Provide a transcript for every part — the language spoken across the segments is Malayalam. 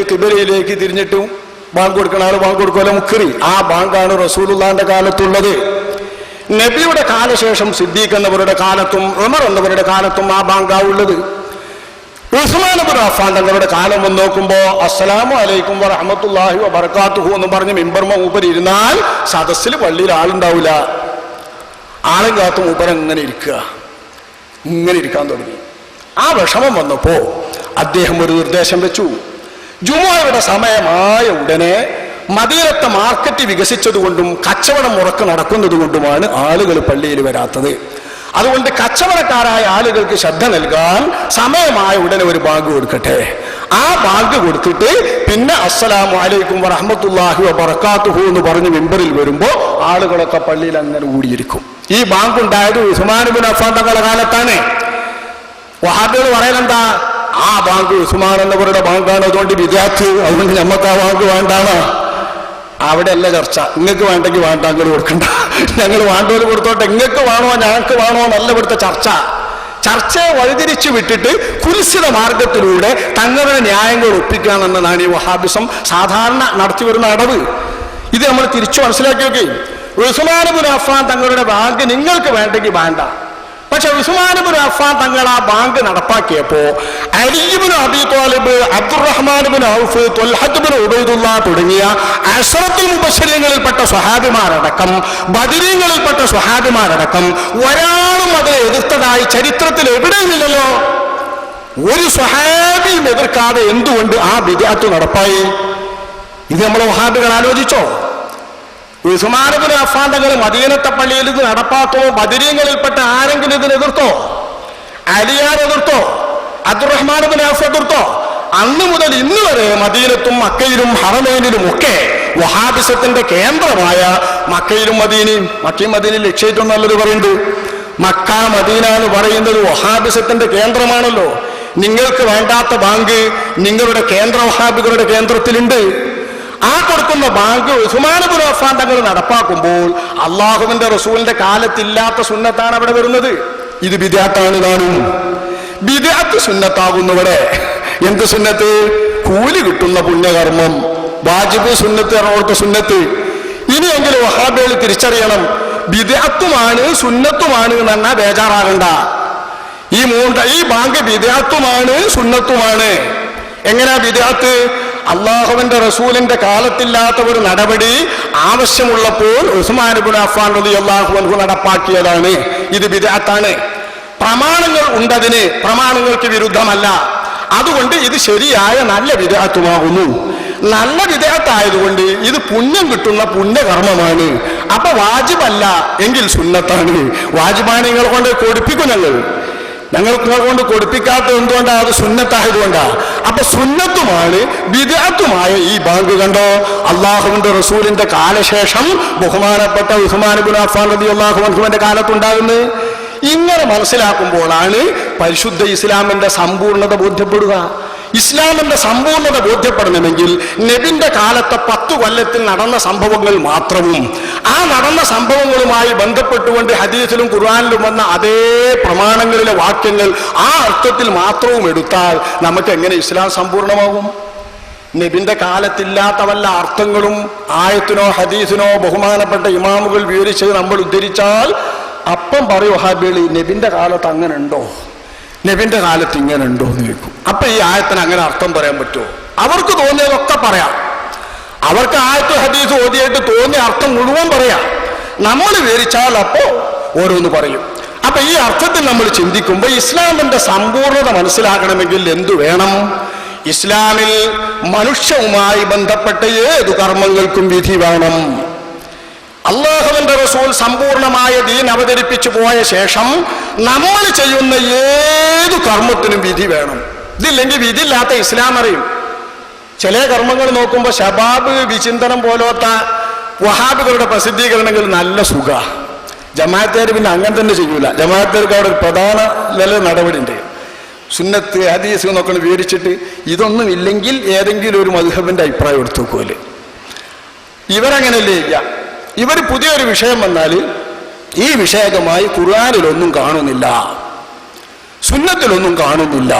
മുമ്പിലേക്ക് കിബിലയിലേക്ക് തിരിഞ്ഞിട്ടും ബാങ്ക് കൊടുക്കണ ആൾ ബാങ്ക് കൊടുക്കുമല്ലോ മുക്കറി ആ ബാങ്കാണ് റസൂലുള്ളാന്റെ കാലത്തുള്ളത്. നബിയുടെ കാലശേഷം സിദ്ദീഖ് എന്നവരുടെ കാലത്തും ഉമർ എന്നവരുടെ കാലത്തും ആ ബാങ്കാ ഉള്ളത് ഉസ്മാനബുർ അഫാൻ തങ്ങളുടെ കാലം വന്ന് നോക്കുമ്പോ അസ്സലാമു അലൈക്കും വറഹമത്തുല്ലാഹി വബർക്കാത്തുഹു എന്ന് പറഞ്ഞ് മിമ്പർമ മൂപ്പർ ഇരുന്നാൽ സദസ്സിൽ പള്ളിയിൽ ആളുണ്ടാവില്ല ആളും കാത്തും മൂപ്പർ അങ്ങനെ ഇരിക്കുക. ഇങ്ങനെ ഇരിക്കാൻ തുടങ്ങി. ആ വിഷമം വന്നപ്പോ അദ്ദേഹം ഒരു നിർദ്ദേശം വെച്ചു. ജുമായുടെ സമയമായ ഉടനെ മദീനത്തെ മാർക്കറ്റ് വികസിച്ചതുകൊണ്ടും കച്ചവടം ഉറക്കം നടക്കുന്നതുകൊണ്ടുമാണ് ആളുകൾ പള്ളിയിൽ വരാത്തത്. അതുകൊണ്ട് കച്ചവടക്കാരായ ആളുകൾക്ക് ശ്രദ്ധ നൽകാൻ സമയമായ ഉടനെ ഒരു ബാങ്ക് കൊടുക്കട്ടെ. ആ ബാങ്ക് കൊടുത്തിട്ട് പിന്നെ അസ്സലാമു അലൈക്കും വറഹമത്തുല്ലാഹി വബർക്കാത്തുഹു എന്ന് പറഞ്ഞ് മെമ്പറിൽ വരുമ്പോൾ ആളുകളൊക്കെ പള്ളിയിൽ അങ്ങനെ കൂടിയിരിക്കും ഈ ബാങ്ക് ഉണ്ടായത് ഉസ്മാനുബിൻ അഫാൻ തങ്ങളുടെ കാലത്താണ്. വഹാബികൾ പറയലെന്താ? ആ ബാങ്ക് ഉസ്മാൻ എന്നവരുടെ ബാങ്കാണ്. അതുകൊണ്ട് വിദ്യാർത്ഥി അതുകൊണ്ട് നമുക്ക് ആ ബാങ്ക് വേണ്ടാണ്. അവിടെ അല്ല ചർച്ച. നിങ്ങൾക്ക് വേണ്ടെങ്കിൽ വേണ്ട അങ്ങനെ കൊടുക്കണ്ട. ഞങ്ങൾ വേണ്ടവര് കൊടുത്തോട്ടെ. നിങ്ങൾക്ക് വേണോ ഞങ്ങൾക്ക് വേണോ എന്നല്ല ഇവിടുത്തെ ചർച്ച. ചർച്ചയെ വഴിതിരിച്ചു വിട്ടിട്ട് കുരിശിത മാർഗത്തിലൂടെ തങ്ങളുടെ ന്യായങ്ങൾ ഒപ്പിക്കുക എന്നതാണ് ഈ വഹാബിസം സാധാരണ നടത്തി വരുന്ന അടവ്. ഇത് നമ്മൾ തിരിച്ചു മനസ്സിലാക്കി നോക്കി. ഉസ്മാനുബുൻ അഫാൻ തങ്ങളുടെ ബാങ്ക് നിങ്ങൾക്ക് വേണ്ടെങ്കിൽ വേണ്ട. പക്ഷെ ഉസ്മാനുബുൻ അഫാൻ തങ്ങൾ ആ ബാങ്ക് നടപ്പാക്കിയപ്പോ അലിബിൻ അബി താലിബ് അബ്ദുറഹ്മാനുബിൻ ഔഫ് തൊൽഹത്തുബിൻ ഉബൈദുല്ല തുടങ്ങിയ അഷറത്തുൽ മുബശ്ശരീങ്ങളിൽപ്പെട്ട സ്വഹാബിമാരടക്കം ബദിരീങ്ങളിൽപ്പെട്ട സ്വഹാബിമാരടക്കം ഒരാളും അത് എതിർത്തതായി ചരിത്രത്തിൽ എവിടെയുമില്ലല്ലോ. ഒരു സ്വഹാബിയും എതിർക്കാതെ എന്തുകൊണ്ട് ആ വിദ്യാർത്ഥി നടപ്പായി? ഇത് നമ്മൾ വഹാബികൾ ആലോചിച്ചോ? ഉസ്മാനബിൻ അഫാൻ തങ്ങൾ മദീനത്തെ പള്ളിയിൽ ഇത് നടപ്പാത്തോ ബദിരീങ്ങളിൽപ്പെട്ട ആരെങ്കിലും ഇതിന് എതിർത്തോ? അലിയാർ എതിർത്തോ? അബ്ദുറഹ്മാനബിൻ അഫ് എതിർത്തോ? അന്ന് മുതൽ ഇന്ന് വരെ മദീനത്തും മക്കയിലും ഹറമേനിലും ഒക്കെ വഹാബിസത്തിന്റെ കേന്ദ്രമായ മക്കയിലും മദീനയും മക്കയും മദീനയും ലക്ഷ്യമായിട്ടും നല്ലത് പറയുന്നത് മക്ക മദീന എന്ന് പറയുന്നത് വഹാബിസത്തിന്റെ കേന്ദ്രമാണല്ലോ. നിങ്ങൾക്ക് വേണ്ടാത്ത ബാങ്ക് നിങ്ങളുടെ കേന്ദ്ര വഹാബികളുടെ കേന്ദ്രത്തിലുണ്ട്. ആ കൊടുക്കുന്ന ബാങ്ക് ഉസ്മാനബുൽ അഫാൻ തങ്ങൾ നടപ്പാക്കുമ്പോൾ അള്ളാഹുവിന്റെ റസൂലിന്റെ കാലത്തില്ലാത്ത സുന്നത്താണ് അവിടെ വരുന്നത്. ഇത് ബിദാത്താണ് കാണും. ബിദാത്ത് സുന്നത്താകുന്നവിടെ എന്ത് സുന്നത്ത്? കൂലി കിട്ടുന്ന പുണ്യകർമ്മം. വാജിബ് സുന്നത്ത് എറണാകുളത്ത് സുന്നത്ത്. ഇനിയെങ്കിലും വഹാബികൾ തിരിച്ചറിയണം വിദ്യാത്തുമാണ് സുന്നത്തുമാണ് എന്ന് ബേജാറാകണ്ട. ഈ മൂന്ന് ഈ ബാങ്ക് വിദ്യാത്തുമാണ് സുന്നത്തുമാണ്. എങ്ങനെയാ ബിദാത്ത് അള്ളാഹുവിന്റെ റസൂലിന്റെ കാലത്തില്ലാത്ത ഒരു നടപടി ആവശ്യമുള്ളപ്പോൾ ഉസ്മാനുബുൻ അഫാൻ റതി അള്ളാഹു അൻഹു നടപ്പാക്കിയതാണ്. ഇത് വിദാത്താണ് പ്രമാണങ്ങൾ ഉണ്ടതിന് പ്രമാണങ്ങൾക്ക് വിരുദ്ധമല്ല. അതുകൊണ്ട് ഇത് ശരിയായ നല്ല വിദേഹത്വമാകുന്നു നല്ല വിദേഹത്തായതുകൊണ്ട് ഇത് പുണ്യം കിട്ടുന്ന പുണ്യകർമ്മമാണ്. അപ്പൊ വാജിബല്ല എങ്കിൽ സുന്നത്താണ്. വാജിബാണ് നിങ്ങൾ കൊണ്ട് കൊടുപ്പിക്കും ഞങ്ങൾ. ഞങ്ങൾ നിങ്ങളെ കൊണ്ട് കൊടുപ്പിക്കാത്തത് എന്തുകൊണ്ടാ? അത് സുന്നത്തായതുകൊണ്ടാ. അപ്പൊ സുന്നത്തുമാണ് വിദഗ്ധമായ ഈ ബാങ്ക് കണ്ടോ? അള്ളാഹുവിന്റെ റസൂലിന്റെ കാലശേഷം ബഹുമാനപ്പെട്ട ഉസ്മാനുബിൻ അഫാൻ റബി അള്ളാഹുവിന്റെ കാലത്തുണ്ടാകുന്നത്. ഇങ്ങനെ മനസ്സിലാക്കുമ്പോഴാണ് പരിശുദ്ധ ഇസ്ലാമിന്റെ സമ്പൂർണത ബോധ്യപ്പെടുക. ഇസ്ലാമിന്റെ സമ്പൂർണത ബോധ്യപ്പെടണമെങ്കിൽ നബിന്റെ കാലത്തെ പത്തു കൊല്ലത്തിൽ നടന്ന സംഭവങ്ങൾ മാത്രവും ആ നടന്ന സംഭവങ്ങളുമായി ബന്ധപ്പെട്ടുകൊണ്ട് ഹദീസിലും ഖുർആാനിലും വന്ന അതേ പ്രമാണങ്ങളിലെ വാക്യങ്ങൾ ആ അർത്ഥത്തിൽ മാത്രവും എടുത്താൽ നമുക്ക് എങ്ങനെ ഇസ്ലാം സമ്പൂർണമാകും നബിന്റെ കാലത്തില്ലാത്ത വല്ല അർത്ഥങ്ങളും ആയത്തിനോ ഹദീസിനോ ബഹുമാനപ്പെട്ട ഇമാമുകൾ വിവരിച്ചത് നമ്മൾ ഉദ്ധരിച്ചാൽ അപ്പം പറയൂ ഹാബിളി നബിന്റെ കാലത്ത് അങ്ങനെ ഉണ്ടോ നബിന്റെ കാലത്ത് ഇങ്ങനെ ഉണ്ടോ എന്ന് ചോദിക്കും. അപ്പൊ ഈ ആയത്തിന് അങ്ങനെ അർത്ഥം പറയാൻ പറ്റുമോ? അവർക്ക് തോന്നിയതൊക്കെ പറയാം. അവർക്ക് ആയത്ത് ഹദീസ് ഓതിയായിട്ട് തോന്നിയ അർത്ഥം മുഴുവൻ പറയാം. നമ്മൾ വിവരിച്ചാൽ അപ്പോ ഓരോന്ന് പറയും. അപ്പൊ ഈ അർത്ഥത്തിൽ നമ്മൾ ചിന്തിക്കുമ്പോൾ ഇസ്ലാമിന്റെ സമ്പൂർണത മനസ്സിലാക്കണമെങ്കിൽ എന്തു വേണം? ഇസ്ലാമിൽ മനുഷ്യവുമായി ബന്ധപ്പെട്ട ഏതു കർമ്മങ്ങൾക്കും വിധി വേണം. അള്ളാഹുവിന്റെ റസൂൽ സമ്പൂർണമായ ദീൻ അവതരിപ്പിച്ചു പോയ ശേഷം നമ്മൾ ചെയ്യുന്ന ഏതു കർമ്മത്തിനും വിധി വേണം. ഇതില്ലെങ്കിൽ വിധിയില്ലാത്ത ഇസ്ലാം അറിയും. ചില കർമ്മങ്ങൾ നോക്കുമ്പോൾ ഷബാബ് വിചിന്തനം പോലത്ത വഹാബുകളുടെ പ്രസിദ്ധീകരണങ്ങൾ നല്ല സുഖ. ജമാഅത്തേർ പിന്നെ അങ്ങനെ തന്നെ ചെയ്യൂല. ജമാഅത്തേർക്ക് അവിടെ ഒരു പ്രധാന നില നടപടി ഉണ്ട് സുന്നത്ത് ഹദീസ് എന്നൊക്കെ വിവരിച്ചിട്ട് ഇതൊന്നും ഇല്ലെങ്കിൽ ഏതെങ്കിലും ഒരു മധുഹബിന്റെ അഭിപ്രായം എടുത്തു നോക്കുമല്ലേ ഇവരങ്ങനെയല്ലേ ഇല്ല ഇവർ പുതിയൊരു വിഷയം വന്നാൽ ഈ വിഷയകമായി ഖുർആാനിലൊന്നും കാണുന്നില്ല. സുന്നത്തിലൊന്നും കാണുന്നില്ല.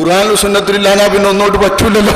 ഖുർആാനിൽ സുന്നത്തിലില്ലാന്നാ പിന്നെ ഒന്നോട്ട് പറ്റൂലല്ലോ.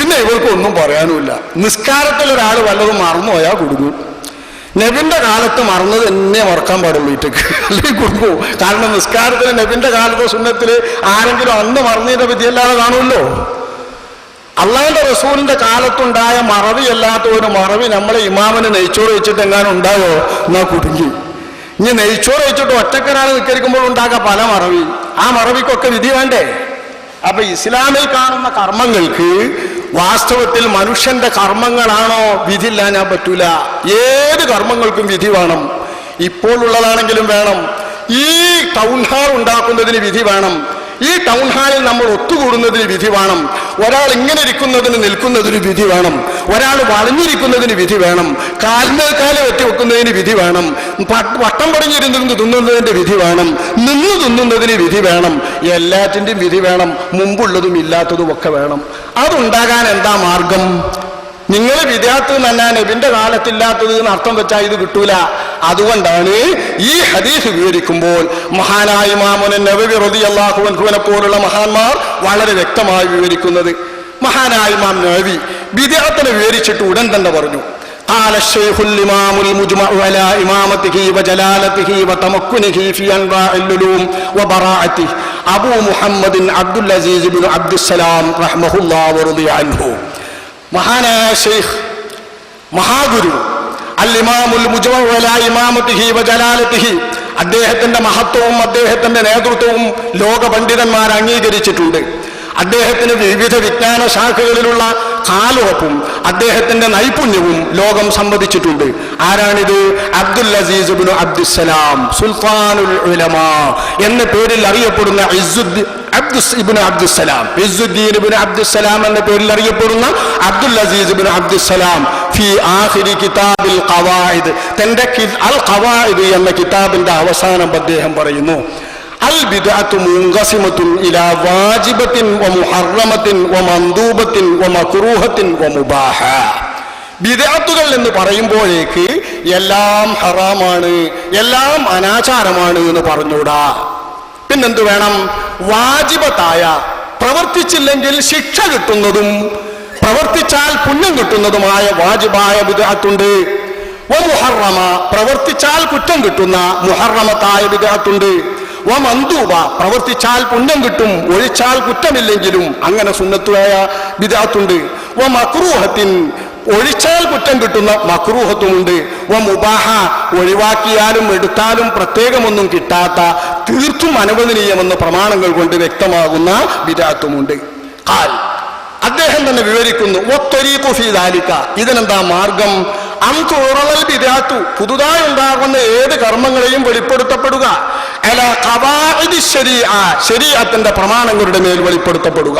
പിന്നെ ഇവർക്കൊന്നും പറയാനുമില്ല. നിസ്കാരത്തിൽ ഒരാൾ വല്ലതും മറന്നുപോയാൽ കുടുങ്ങും. നബിന്റെ കാലത്ത് മറന്നത് എന്നെ മറക്കാൻ പാടുള്ളൂ ഇറ്റക്ക് അല്ലെങ്കിൽ കുടുങ്ങും? കാരണം നിസ്കാരത്തിൽ നബിന്റെ കാലത്തെ സുന്നത്തിൽ ആരെങ്കിലും അന്ന് മറന്നതിന്റെ വിധിയല്ലാതെ കാണുമല്ലോ. അള്ളാന്റെ റസൂലിന്റെ കാലത്തുണ്ടായ മറവിയല്ലാത്ത ഒരു മറവി നമ്മളെ ഇമാമിന് നെയ്ച്ചോറ് വെച്ചിട്ട് എങ്ങാനും ഉണ്ടാവോ? എന്നാ കുടുങ്ങി. ഇനി നെയ്ച്ചോറ് വെച്ചിട്ട് ഒറ്റക്കരാൾ നിൽക്കരിക്കുമ്പോൾ ഉണ്ടാകാം പല മറവി. ആ മറവിക്കൊക്കെ വിധി വേണ്ടേ? അപ്പൊ ഇസ്ലാമിൽ കാണുന്ന കർമ്മങ്ങൾക്ക് വാസ്തവത്തിൽ മനുഷ്യന്റെ കർമ്മങ്ങളാണോ? വിധിയില്ല ഞാൻ പറ്റൂല. ഏത് കർമ്മങ്ങൾക്കും വിധി വേണം. ഇപ്പോൾ ഉള്ളതാണെങ്കിലും വേണം. ഈ ടൗൺ ഹാൾ ഉണ്ടാക്കുന്നതിന് വിധി വേണം. ഈ ടൗൺ ഹാളിൽ നമ്മൾ ഒത്തുകൂടുന്നതിന് വിധി വേണം. ഒരാൾ ഇങ്ങനെ ഇരിക്കുന്നതിന് നിൽക്കുന്നതിന് വിധി വേണം. ഒരാൾ വളഞ്ഞിരിക്കുന്നതിന് വിധി വേണം. കാലിന്റെ കാൽ വെട്ടി വെക്കുന്നതിന് വിധി വേണം. വട്ടം പടിഞ്ഞിരുന്ന് തിന്നുന്നതിന്റെ വിധി വേണം. നിന്ന് തിന്നുന്നതിന് വിധി വേണം. എല്ലാറ്റിന്റെയും വിധി വേണം. മുമ്പുള്ളതും ഇല്ലാത്തതും ഒക്കെ വേണം. അതുണ്ടാകാൻ എന്താ മാർഗം? നിങ്ങൾ വിദ്യാർത്ഥി തന്നെ നബിന്റെ കാലത്തില്ലാത്തത് എന്ന് അർത്ഥം വെച്ചാൽ ഇത് കിട്ടൂല അതുകൊണ്ടാണ് ഈ ഹദീസ് വിവരിക്കുമ്പോൾ മഹാനായ ഇമാമുനൻ നബവി റളിയല്ലാഹു അൻഹുവിനെ പോലുള്ള മഹാന്മാർ വളരെ വ്യക്തമായി വിവരിക്കുന്നത് മഹാനായ ഇമാം നബവി വിദ്യാർത്ഥിനെ വിവരിച്ചിട്ട് ഉടൻ തന്നെ പറഞ്ഞു قال الشيخ الإمام المجمع على إمامته وجلالته وتمكنه في أنواع العلوم وبراعته أبو محمد عبد العزيز بن عبد السلام رحمه الله ورضي عنه മഹാനായ ഷെയ്ഖ് മഹാഗുരു അൽ ഇമാമുൽ ഇമാമത്തിഹി വജലാലത്തിഹി അദ്ദേഹത്തിന്റെ മഹത്വവും അദ്ദേഹത്തിന്റെ നേതൃത്വവും ലോക പണ്ഡിതന്മാർ അംഗീകരിച്ചിട്ടുണ്ട്. അദ്ദേഹത്തിന് വിവിധ വിജ്ഞാന ശാഖകളിലുള്ള കാലുറപ്പും അദ്ദേഹത്തിന്റെ നൈപുണ്യവും ലോകം സമ്മതിച്ചിട്ടുണ്ട് ആരാണിത്? അബ്ദുൽ അസീസ് അബ്ദുസലാം സുൽത്താനുൽ എന്ന പേരിൽ അറിയപ്പെടുന്ന അബ്ദുസ് ഇബ്നു അബ്ദുസലാം ഇസുദ്ദീൻ ഇബ്നു അബ്ദുസലാം എന്ന പേരിൽ അറിയപ്പെടുന്ന അബ്ദുൽ അസീസ് ഇബ്നു അബ്ദുസലാം ഫി ആഖിരി കിതാബിൽ ഖവായിദ്. തന്റെ അൽ ഖവായിദ് എന്ന കിതാബിന്റെ അവസാനം അദ്ദേഹം പറയുന്നു അൽ ബിദ്അത്തു മുൻഖസിമത്തുൻ ഇലാ വാജിബത്തിൻ വ മുഹറമത്തിൻ വ മന്ദൂബത്തിൻ വ മക്റൂഹത്തിൻ വ മുബാഹ. ബിദഅത്തുകൾ എന്ന് പറയുമ്പോഴേക്ക് എല്ലാം ഹറാമാണ് എല്ലാം അനാചാരമാണ് എന്ന് പറഞ്ഞൂടാ പിന്നെന്ത് വേണം? വാജിബത്തായ പ്രവർത്തിച്ചില്ലെങ്കിൽ ശിക്ഷ കിട്ടുന്നതും പ്രവർത്തിച്ചാൽ പുണ്യം കിട്ടുന്നതുമായ വാജിബായ വിഗ്രഹത്തുണ്ട് മുഹറമ പ്രവർത്തിച്ചാൽ കുറ്റം കിട്ടുന്ന മുഹറമത്തായ വിഗ്രഹത്തുണ്ട് വ പ്രവർത്തിച്ചാൽ പുണ്യം കിട്ടും ഒഴിച്ചാൽ കുറ്റമില്ലെങ്കിലും അങ്ങനെ സുന്നത്തുവായ വിദാത്തുണ്ട് വ മക്രൂഹത്തിൻ ഒഴിച്ചാൽ കുറ്റം കിട്ടുന്ന മക്രൂഹത്വമുണ്ട് വ മുബാഹ ഒഴിവാക്കിയാലും എടുത്താലും പ്രത്യേകമൊന്നും കിട്ടാത്ത തീർത്തും അനുവദനീയമെന്ന പ്രമാണങ്ങൾ കൊണ്ട് വ്യക്തമാകുന്ന വിരാത്വമുണ്ട് കാൽ അദ്ദേഹം തന്നെ വിവരിക്കുന്നു ഇതിനെന്താ മാർഗം? അന്തുറവൽ ബിദാത്തു പുതുതായി ഉണ്ടാകുന്ന ഏത് കർമ്മങ്ങളെയും വെളിപ്പെടുത്തപ്പെടുക. അല ഖവാഇദി ശരീഅ ശരീഅത്തിന്റെ പ്രമാണങ്ങളുടെ മേൽ വെളിപ്പെടുത്തപ്പെടുക.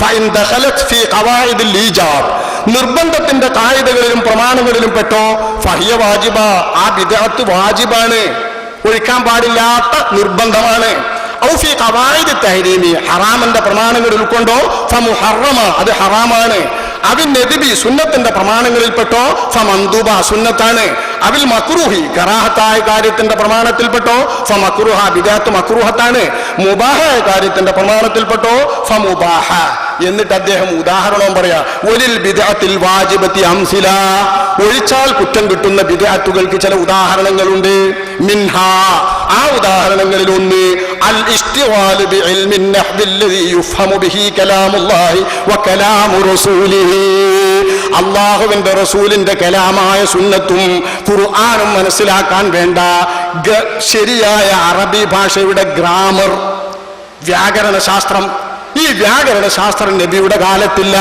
ഫൈൻ ദഖലത് ഫീ ഖവാഇദിൽ ഈജാബ്. നിർബന്ധത്തിന്റെ കായികകളിലും പ്രമാണങ്ങളിലും പെട്ടോ ഫഹിയ വാജിബ. ആ ബിദഅത്ത് വാജിബാണ്. ഒഴിക്കാൻ പാടില്ലാത്ത നിർബന്ധമാണ്. ഔഫി കവായത് തഹരീമി ഹറാമിന്റെ പ്രമാണങ്ങൾ ഉൾക്കൊണ്ടോ? ഫമുഹറമ അത് ഹറാമാണ്. അവിൻ നദിബി സുന്നത്തിന്റെ പ്രമാണങ്ങളിൽപ്പെട്ടോ ഫമന്തുബ സുന്നത്താണ്. അവിൽ മക്രൂഹി കറാഹത്തായ കാര്യത്തിന്റെ പ്രമാണത്തിൽ പെട്ടോ? ഫമക്രൂഹ ബിദാത്ത് മക്രൂഹത്താണ്. മുബാഹായ കാര്യത്തിന്റെ പ്രമാണത്തിൽ പെട്ടോ? ഫമുബാഹ. എന്നിട്ട് അദ്ദേഹം ഉദാഹരണവും പറയാ ഒലിൽ വിദേഹത്തിൽ വാജിബത്തി അംസില. ഒഴിച്ചാൽ കുറ്റം കിട്ടുന്ന വിദേഹത്തുകൾക്ക് ചില ഉദാഹരണങ്ങളുണ്ട്. മിൻഹ ആ ഉദാഹരണങ്ങളിൽ ഒന്ന് അൽ അള്ളാഹുവിന്റെ റസൂലിന്റെ കലാമായ സുന്നത്തും ഖുർആനും മനസ്സിലാക്കാൻ വേണ്ട ശരിയായ അറബി ഭാഷയുടെ ഗ്രാമർ വ്യാകരണ ശാസ്ത്രം ഈ വ്യാകരണ ശാസ്ത്രം നബിയുടെ കാലത്തില്ല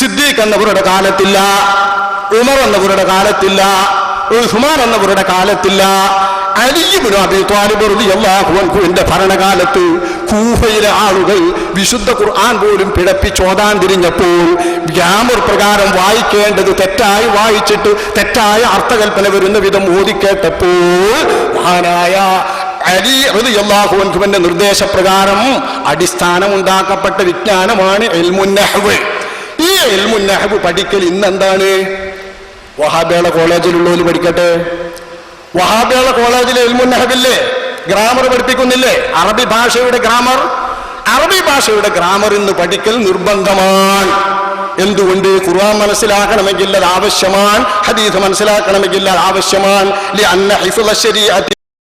സിദ്ദീഖ് എന്നവരുടെ കാലത്തില്ല ഉമർ എന്നവരുടെ കാലത്തില്ല ഉസ്മാൻ എന്നവരുടെ കാലത്തില്ല അലിയുബിന് അബി താലിബ് ഭരണകാലത്ത് കൂഫയിലെ ആളുകൾ വിശുദ്ധ ഖുർആൻ പോലും പിഴപ്പിച്ചോതാൻ തിരിഞ്ഞപ്പോൾ ഗ്രാമർ പ്രകാരം വായിക്കേണ്ടത് തെറ്റായി വായിച്ചിട്ട് തെറ്റായ അർത്ഥകൽപ്പന വരുന്ന വിധം ഓതിക്കേട്ടപ്പോൾ മഹാനായ അലി റളിയല്ലാഹു അൻഹുവിന്റെ നിർദ്ദേശപ്രകാരം അടിസ്ഥാനമുണ്ടാക്കപ്പെട്ട വിജ്ഞാനമാണ് എൽമുന്നഹബ് ഈ എൽമുന്നഹബ് പഠിക്കൽ ഇന്ന് എന്താണ് വഹാബേള കോളേജിലുള്ളവർ പഠിക്കട്ടെ വഹാബേള കോളേജിൽ എൽമുന്നഹബില്ലേ ഗ്രാമർ പഠിപ്പിക്കുന്നില്ലേ? അറബി ഭാഷയുടെ ഗ്രാമർ? അറബി ഭാഷയുടെ ഗ്രാമർ ഇന്ന് പഠിക്കൽ നിർബന്ധമാണ്. എന്തുകൊണ്ട്? ഖുർആൻ മനസ്സിലാക്കണമെങ്കിൽ അത് ആവശ്യമാണ്. ഹദീസ് മനസ്സിലാക്കണമെങ്കിൽ അത് ആവശ്യമാണ്.